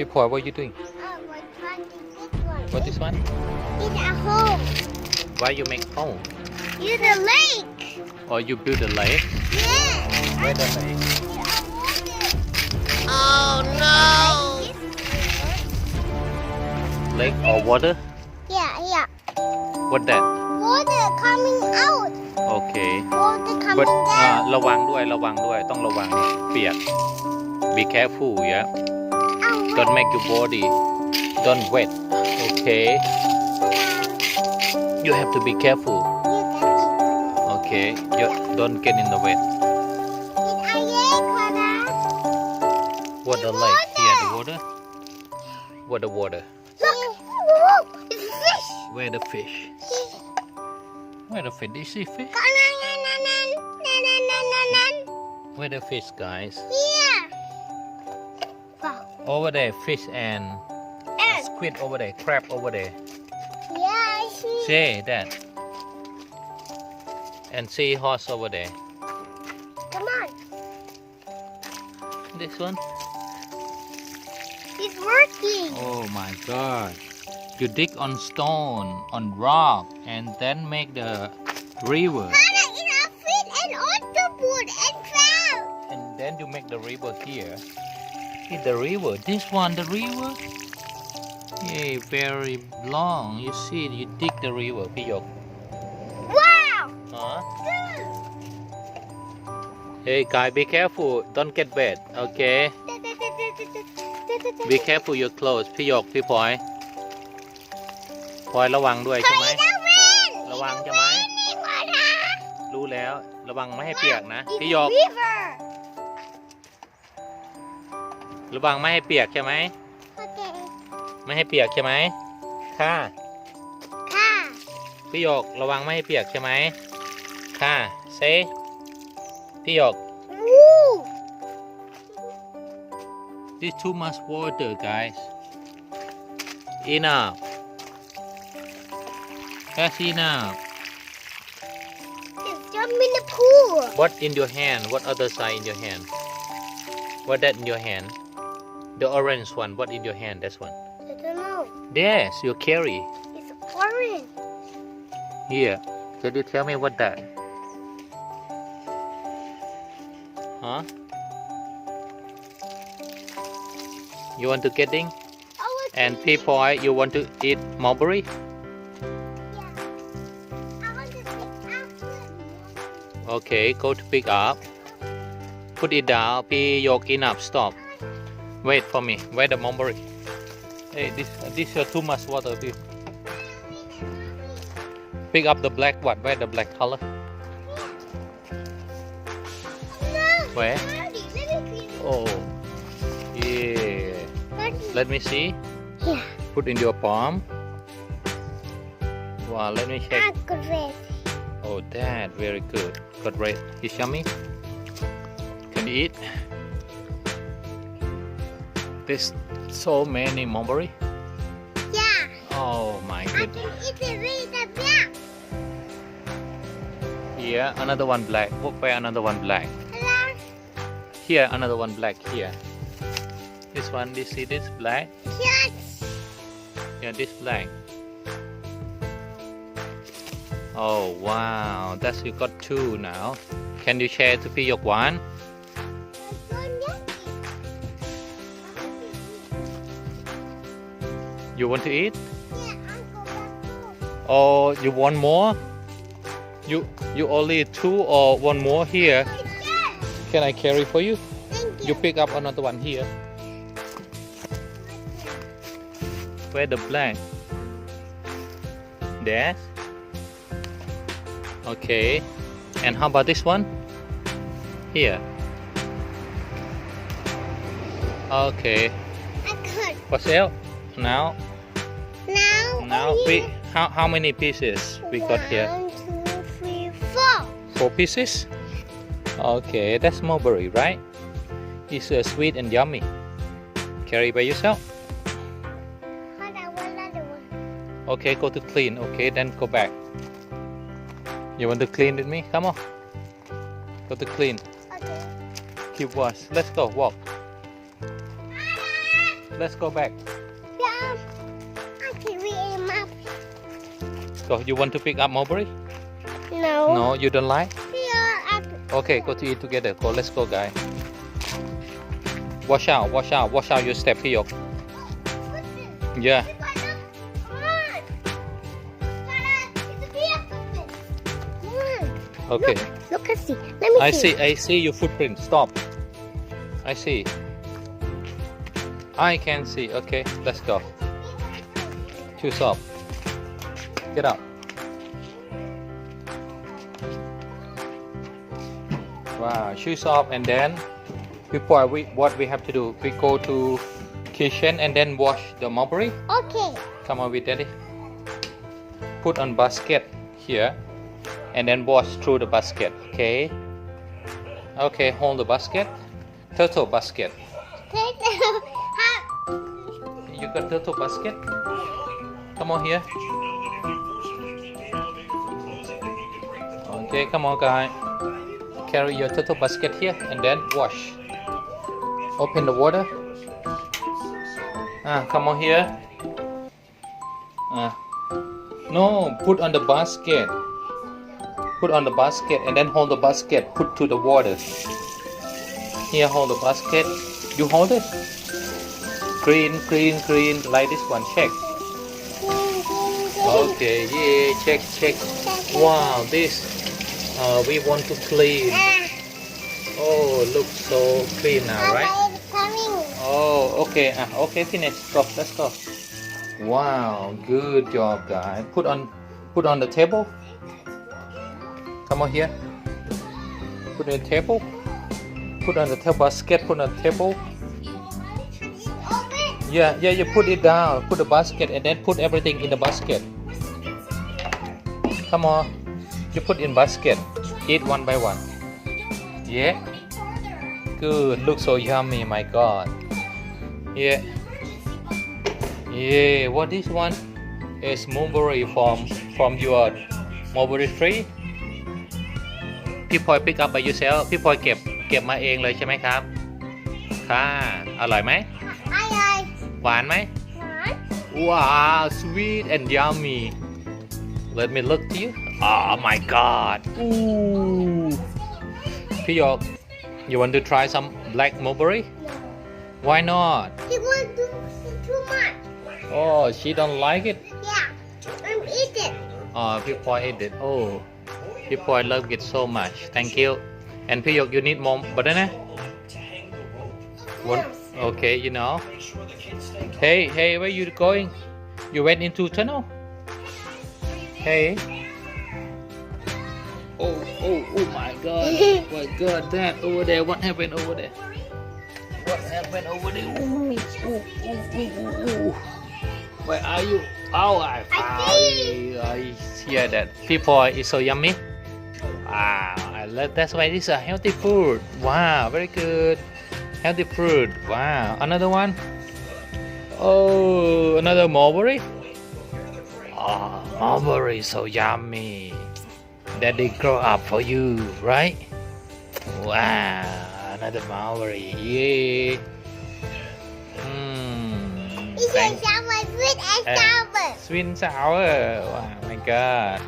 Pipoy, what are you doing? Oh, we're trying to this one. What this one? It's a home. Why you make home? It's a lake. Or you build a lake? Yeah. Where the lake? Oh no. Lake or water? Yeah, yeah. What that? Water coming out. Okay. Water coming but อ่า down. ระวังด้วยระวังด้วยต้องระวังเนี่ยเปียก be careful yeah Oh, Don't make your body don't wet. Okay. You have to be careful. Okay. You don't get in the wet. What the light? Here the water. What the water? Look. It's fish. Where the fish? Where the fish? Do you see fish? Where the fish, guys? Yeah. Over there fish and And, squid over there crab over there yeah, I see. say that and seahorse over there Come on. this one It's working. Oh my god. You dig on stone, on rock, and then make the river. Hana, it's a fish and octopus and crab. And then you make the river here. See the river. This one, the river. Yeah, very long. You see, you dig the river, Piyok. Wow. Huh? Hey, guy, be careful. Don't get wet, okay? Be careful your clothes พี่หยกพี่พลอยพลอยระวังด้วยใช่ไหมระวังใช่ไหมรู้แล้ว ระวังไม่ให้เปียกนะพี่หยก River. ระวังไม่ให้เปียกใช่ไหม Okay. ไม่ให้เปียกใช่ไหมค่ะ Car. พี่หยกระวังไม่ให้เปียกใช่ไหมค่ะเซพี่หยก Woo. this too much water guys enough that's enough It's jump in the pool. what in your hand what other side in your hand what that in your hand the orange one what in your hand that's one I don't know. yes you carry It's orange. Here, can you tell me what that? Huh? You want to getting? And P-Boy, you want to eat mulberry? Yeah. I want to take after. Okay, go to pick up. Put it down. P yoke enough. Stop. Wait for me. Where the mulberry? Hey, this this is too much water. P. Pick up the black one. Where the black color? Where? Daddy, let me clean it. Oh, yeah. Let me see. Yeah. Put in your palm. Wow, let me check. Oh, that very good. Got right. It's yummy. Can you eat? There's so many mulberry. Yeah. Oh my god. I good. can eat the black. Here, another one black. Where another one black? Hello. Here, another one black. Here. This one, you see this black? Yes. Yeah, this black. Oh wow, that's you got two now. Can you share to be your one? You want to eat? Yeah. Or you want more? You you only two or one more here? Yes. Can I carry for you? Thank You you. pick up another one here. Where the black? There. Okay. And how about this one? Here. Okay. I could. What's else? Now, Now. we how how many pieces we got here? One, two, three, four. Four pieces? Okay, that's mulberry, right? It's uh, sweet and yummy. Carry by yourself. Hold on, one other one. Okay, go to clean. Okay, then go back. You want to clean with me? Come on. Go to clean. Okay. Keep wash. Let's go walk. let's go back So you want to pick up mulberry? No. No, you don't like? Yeah. Okay, go to eat together. Go, let's go, guy. Watch out, watch out, watch out your step here. Yeah. Okay. Look, look I see. Let me I see. see. I see your footprint. Stop. I see. I can see. Okay, let's go. Two stop get up. Wow shoes off and then before we what we have to do we go to kitchen and then wash the mulberry? Okay. come on with daddy. Put on basket here and then wash through the basket okay? Okay hold the basket. Turtle basket. How? You got turtle basket? Come on here okay come on guy. Carry your turtle basket here and then wash. Open the water. Ah come on here. Ah. No put on the basket. Put on the basket and then hold the basket put to the water. Here hold the basket. You hold it. Green green green like this one. Check. Okay yeah check check. Wow this uh, we want to clean oh looks so clean now right Oh, okay. Ah, okay, finish. Go. Let's go. Wow, good job, guys. Put on, put on the table. Come on here. Put on the table. Put on the table basket. Put on the table. Yeah, yeah. You put it down. Put the basket and then put everything in the basket. Come on. You put in basket. Eat one by one. Yeah. Good. Look so yummy. My God. Yeah. Yeah. What this one is mulberry from from your mulberry tree. พี่พลอย pick up by yourself พี่พลอยเก็บเก็บมาเองเลยใช่ไหมครับ ค่ะ อร่อยไหม Aye, aye. หวานไหม One. Wow, sweet and yummy. Let me look to you. Oh my god. Ooh. Piyok, you want to try some black mulberry? Why not? She wants to eat too much. Oh, she don't like it? Yeah. I'm oh, it Oh, Piyok eat it. Oh. Piyok love it so much. Thank you. And Piyok, you need more banana? One, okay, you know. Hey, hey, where you going? You went into tunnel? Hey. Oh, oh, oh my God. my God, that over there. What happened over there? What happened over there? Ooh, ooh, ooh, ooh, ooh. Where are you? Oh, I found you. I hear that. People is so yummy. Wow, I love that's why this is a healthy food. Wow, very good. Healthy fruit. Wow, another one. Oh, another mulberry. Oh, mulberry so yummy. That they grow up for you, right? Wow, another mulberry. Yay. Hmm. Thank- said sour, sweet and sour. Sweet and sour. Wow, my God.